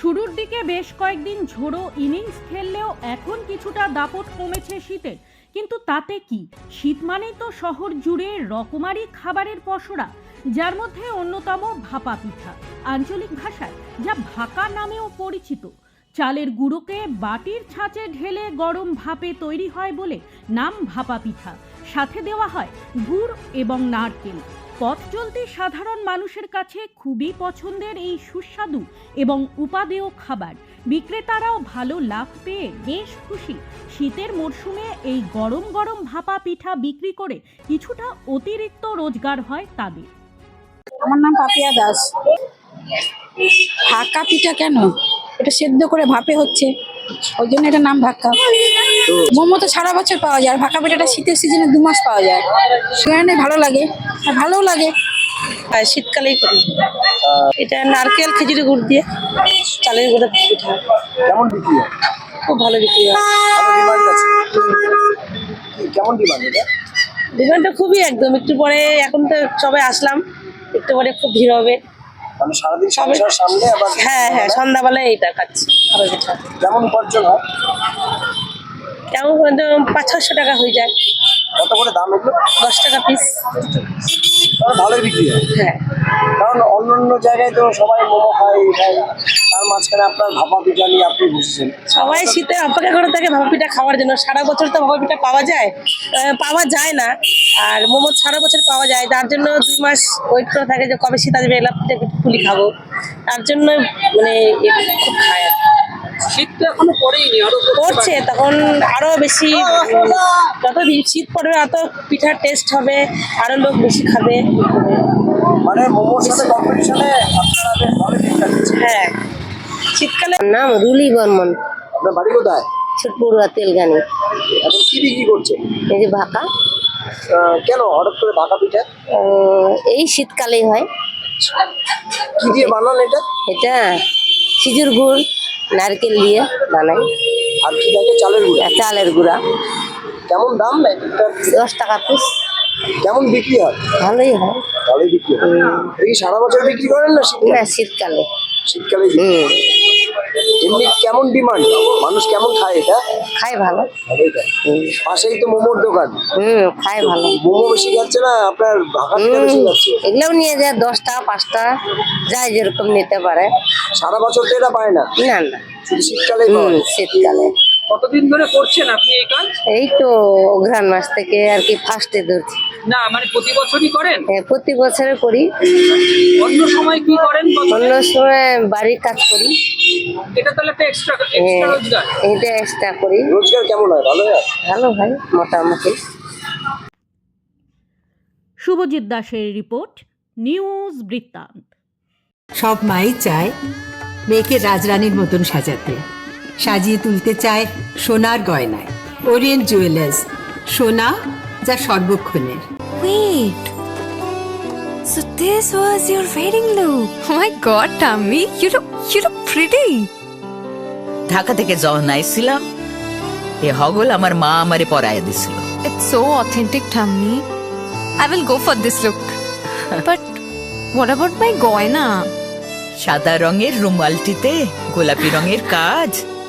শুরুর দিকে বেশ কয়েকদিন ঝোড়ো ইনিংস খেললেও এখন কিছুটা দাপট কমেছে শীতের। কিন্তু তাতে কি? শীত মানেই তো শহর জুড়ে রকমারি খাবারের পসরা, যার মধ্যে অন্যতম ভাপা পিঠা, আঞ্চলিক ভাষায়, যা ভাকা নামেও পরিচিত। চালের গুঁড়োকে বাটির ছাঁচে ঢেলে গরম ভাপে তৈরি হয় বলে নাম ভাপা পিঠা। সাথে দেওয়া হয় গুড় এবং নারকেল। পথ চলতি সাধারণ মানুষের কাছে খুবই পছন্দের এই সুস্বাদু এবং উপাদেয় খাবার। বিক্রেতারাও ভালো লাভ পেয়ে বেশ খুশি। শীতের মরশুমে এই গরম গরম ভাপা পিঠা বিক্রি করে কিছুটা অতিরিক্ত রোজগার হয় তাদের। আমার নাম পাপিয়া দাস। ভাকা পিঠা কেন? এটা সেদ্ধ করে ভাপে হচ্ছে। ওই জন্য এটা নাম ভাক্কা। মোমো তো সারা বছর পাওয়া যায় আর ভাকা পিঠাটা শীতের সিজনে দু মাস পাওয়া যায়। সেখানে ভালো লাগে আর ভালোও লাগে। আর শীতকালেই করি। এটা নারকেল খেজুরি গুড় দিয়ে চালের গুঁড়ো পিঠা। কেমন বিক্রি হয়? খুব ভালো বিক্রি হয়। কেমন ডিমান্ড এটা? ডিমান্ডটা খুবই একদম। একটু পরে এখন তো সবাই আসলাম। একটু পরে খুব ভিড় হবে। মানে সারাদিন সামনে হ্যাঁ হ্যাঁ সন্ধ্যাবেলায় এইটা খাচ্ছি। কেমন উপার্জন হয়? পর্যন্ত পাঁচ ছশো টাকা হয়ে যায়। কত করে দাম এগুলো? দশ টাকা পিস ভালোই বিক্রি হয়। হ্যাঁ। কারণ অন্য অন্য জায়গায় তো সবাই মোমো খায় তার মাঝখানে আপনার ভাপা পিঠা নিয়ে আপনি বসেছেন। সবাই শীতে অপেক্ষা করে থাকে ভাপা পিঠা খাওয়ার জন্য। সারা বছর তো ভাপা পিঠা পাওয়া যায়। পাওয়া যায় না। আর মোমো সারা বছর পাওয়া যায়। তার জন্য দুই মাস ওয়েট করে থাকে যে কবে শীত আসবে এলাম পিঠা পুলি খাব। তার জন্য মানে খুব খায় আর। শীত তো এখনও পড়েইনি আরও পড়ছে তখন আরও বেশি উম, যত শীত পড়বে অত পিঠার টেস্ট হবে আরও লোক বেশি খাবে। মানে মোমোর সাথে কম্পিটিশনে হ্যাঁ। শীতকালে নাম রুলি বর্মন। আপনার বাড়ি কোথায়? ছোটপড়ুয়া তেলগানি। এখন কি বিক্রি করছেন? এই যে ভাকা কেন হঠাৎ করে ভাপা পিঠা? এই শীতকালেই হয়। কি দিয়ে বানান এটা? এটা খেজুর গুড়। নারকেল দিয়ে বানাই। আর কি থাকে চালের গুঁড়া। আর চালের গুঁড়া। কেমন দাম দশ টাকা পিস কেমন বিক্রি হয়? ভালোই হয়। ভালোই বিক্রি হয়। এই সারা বছর বিক্রি করেন না না শীতকালে। শীতকালে এমনি কেমন ডিমান্ড? মানুষ কেমন খায় এটা? খাই ভালো। পাশেই তো মোমোর দোকান। হুম খাই ভালো। মোমো বেশি খাচ্ছে না? আপনার এগুলোও নিয়ে যায় দশটা পাঁচটা যায় যাই যেরকম নিতে পারে। সারা বছর তো এটা পায় না? না না। শীতকালে শীতকালে। কতদিন ধরে করছেন আপনি এই কাজ? এই তো অঘ্রাণ মাস থেকে আর কি ফার্স্টে ধরছি। না মানে প্রতি বছরই করেন? হ্যাঁ, প্রতি বছরে করি। অন্য সময় কি করেন অন্য সময় বাড়ির কাজ করি। এটা তাহলে একটা এক্সট্রা হ্যাঁ, এক্সট্রা রোজগার। এটা এক্সট্রা করি। রোজগার কেমন হয় ভালো হয়? ভালো ভাই মোটামুটি। শুভজিৎ দাসের রিপোর্ট নিউজ বৃত্তান্ত। সব মাই চায় মেয়েকে রাজরানীর মতন সাজাতে। সাজিয়ে তুলতে চায় সোনার গয়নায় ওরিয়েন্ট জুয়েলার্স সোনা যা সর্বক্ষণের Wait. So this was your wedding look. Oh my god, Tammy, you look you look pretty. Dhaka থেকে যখন আইছিলাম এ হগল আমার মা আমারে পরায় দিছিল It's so authentic, Tammy. I will go for this look. but what about my goina? সাদা রঙের রুমালটিতে গোলাপি রঙের কাজ